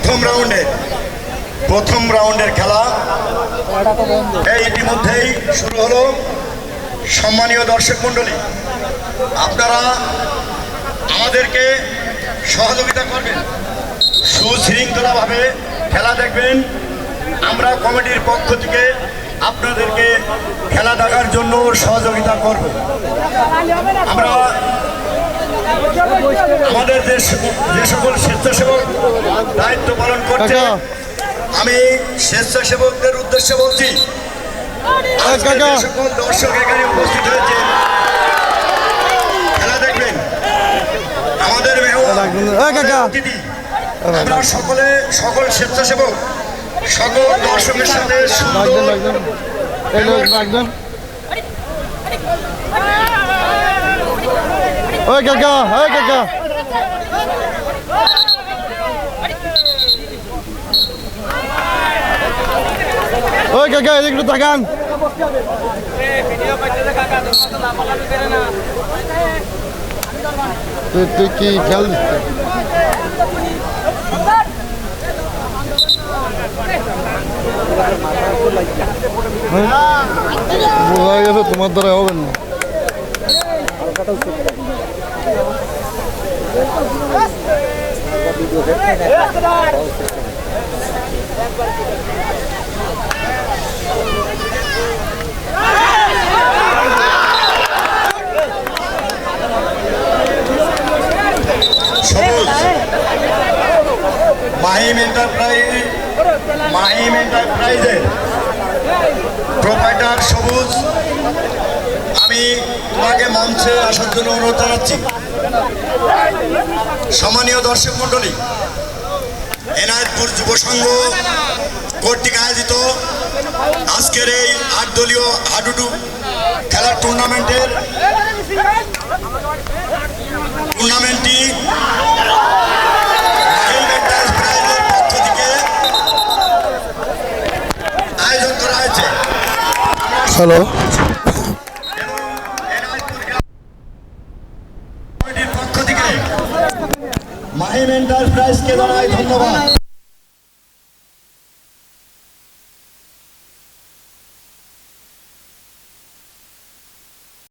প্রথম রাউন্ডে, প্রথম রাউন্ডের খেলা। এই ইতিমধ্যেই শুরু হলো সম্মানীয় দর্শক মণ্ডলী। আপনারা আমাদেরকে সহযোগিতা করবেন, সুশৃঙ্খলাভাবে খেলা দেখবেন। আমরা কমিটির পক্ষ থেকে আপনাদেরকে খেলা দেখার জন্য সহযোগিতা করব। আমরা আমাদের যে যে সকল স্বেচ্ছাসেবক দায়িত্ব পালন করছে আমি স্বেচ্ছাসেবকদের উদ্দেশ্যে বলছি। সকল দর্শক এখানে উপস্থিত হয়েছে খেলা দেখবেন। আমাদের অতিথি। আমরা সকলে সকল স্বেচ্ছাসেবক সকল দর্শকের সাথে সুন্দর ওই কাকা ওই কাকা ওই কাকা এদিকে একটু তাকান। তুই তুই কি খেল বোঝা গেছে, তোমার দ্বারা হবে না। মাহিম এন্টারপ্রাইজ মাহিম এন্টারপ্রাইজের প্রোপাইটার সবুজ। আমি তোমাকে মঞ্চে আসার জন্য অনুরোধ জানাচ্ছি। সম্মানীয় দর্শক মণ্ডলী, এনায়তপুর যুব সংঘ কর্তৃক আয়োজিত আজকের এই আট দলীয় হাডুডু খেলার টুর্নামেন্টের টুর্নামেন্টটি হ্যালো কমিটির পক্ষ থেকে মাহিম এন্টারপ্রাইজকে জানাই ধন্যবাদ।